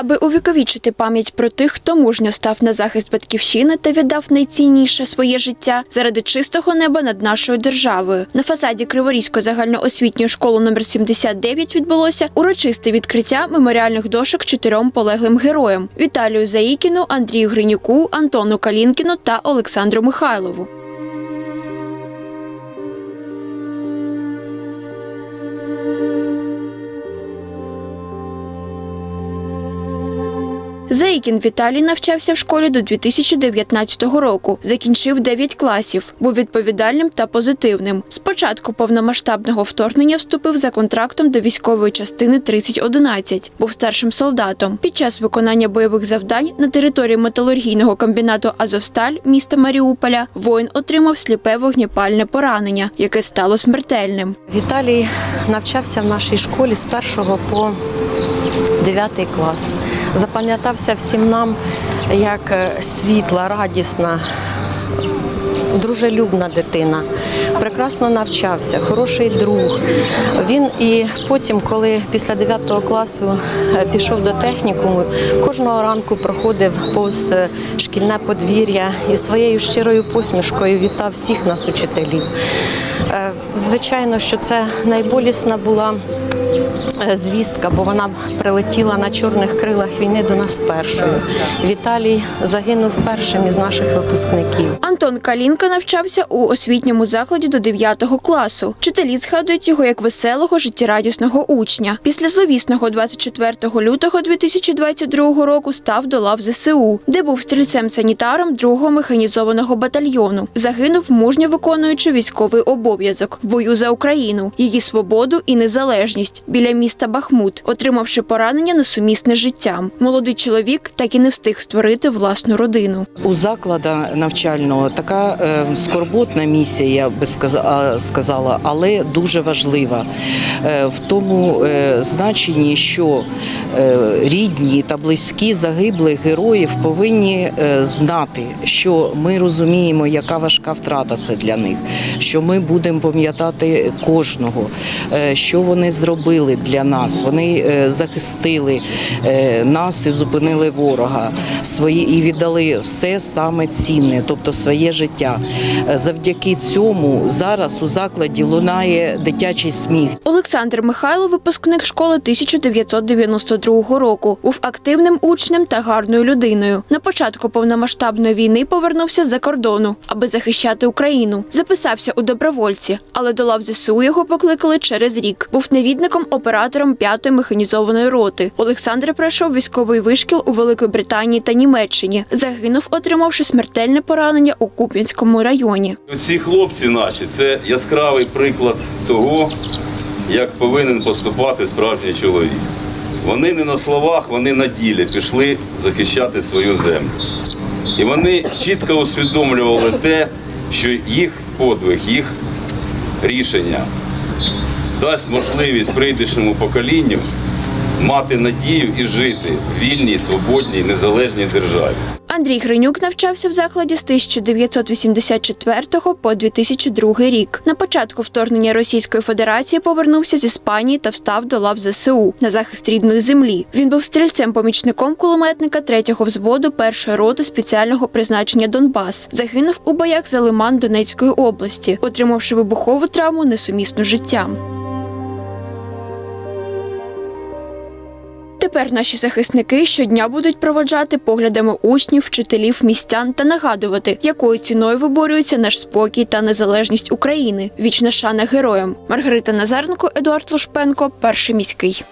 Аби увіковічити пам'ять про тих, хто мужньо став на захист батьківщини та віддав найцінніше своє життя заради чистого неба над нашою державою. На фасаді Криворізької загальноосвітньої школи номер 79 відбулося урочисте відкриття меморіальних дошок чотирьом полеглим героям: Віталію Заїкіну, Андрію Гринюку, Антону Калінкіну та Олександру Михайлову. Заїкін Віталій навчався в школі до 2019 року. Закінчив 9 класів. Був відповідальним та позитивним. Спочатку повномасштабного вторгнення вступив за контрактом до військової частини 3011. Був старшим солдатом. Під час виконання бойових завдань на території металургійного комбінату Азовсталь міста Маріуполя воїн отримав сліпе вогнепальне поранення, яке стало смертельним. Віталій навчався в нашій школі з 1 по 9 клас. Запам'ятався всім нам як е, світла, радісна, дружелюбна дитина. Прекрасно навчався, хороший друг. Він і потім, коли після 9 класу е, пішов до технікуму, кожного ранку проходив повз е, шкільне подвір'я і своєю щирою посмішкою вітав всіх нас, учителів. Звичайно, що це найболісна була звістка, бо вона прилетіла на чорних крилах війни до нас першою. Віталій загинув першим із наших випускників. Антон Калінка навчався у освітньому закладі до 9 класу. Вчителі згадують його як веселого, життєрадісного учня. Після зловісного 24 лютого 2022 року став до лав ЗСУ, де був стрільцем-санітаром 2-го механізованого батальйону. Загинув мужньо виконуючи військовий обов'язок бою за Україну, її свободу і незалежність біля міста Бахмут, отримавши поранення несумісне з життям. Молодий чоловік так і не встиг створити власну родину. У закладу навчального така е, скорботна місія, я би сказа- сказала, але дуже важлива Е, в тому е, значенні, що рідні та близькі загиблих героїв повинні знати, що ми розуміємо, яка важка втрата це для них, що ми будемо пам'ятати кожного, що вони зробили для нас. Вони е, захистили е, нас і зупинили ворога свої і віддали все саме цінне, тобто своє життя. Е, Завдяки цьому зараз у закладі лунає дитячий сміх. Олександр Михайло, випускник школи 1992 року, був активним учнем та гарною людиною. На початку повномасштабної війни повернувся з-за кордону, аби захищати Україну. Записався у добровольці, але до лав ЗСУ його покликали через рік. Був навідником оператором 5-ї механізованої роти. Олександр пройшов військовий вишкіл у Великій Британії та Німеччині. Загинув, отримавши смертельне поранення у Куп'янському районі. Ці хлопці наші це яскравий приклад того, як повинен поступати справжній чоловік. Вони не на словах, вони на ділі пішли захищати свою землю. І вони чітко усвідомлювали те, що їх подвиг, їх рішення дасть можливість прийдешньому поколінню мати надію і жити в вільній, свободній, незалежній державі. Андрій Гринюк навчався в закладі з 1984 по 2002 рік. На початку вторгнення Російської Федерації повернувся з Іспанії та встав до лав ЗСУ на захист рідної землі. Він був стрільцем-помічником кулеметника 3-го взводу першої роти спеціального призначення Донбас. Загинув у боях за Лиман Донецької області, отримавши вибухову травму несумісну життям. Тепер наші захисники щодня будуть проводжати поглядами учнів, вчителів, містян та нагадувати, якою ціною виборюється наш спокій та незалежність України. Вічна шана героям. Маргарита Назаренко, Едуард Лушпенко, перший міський.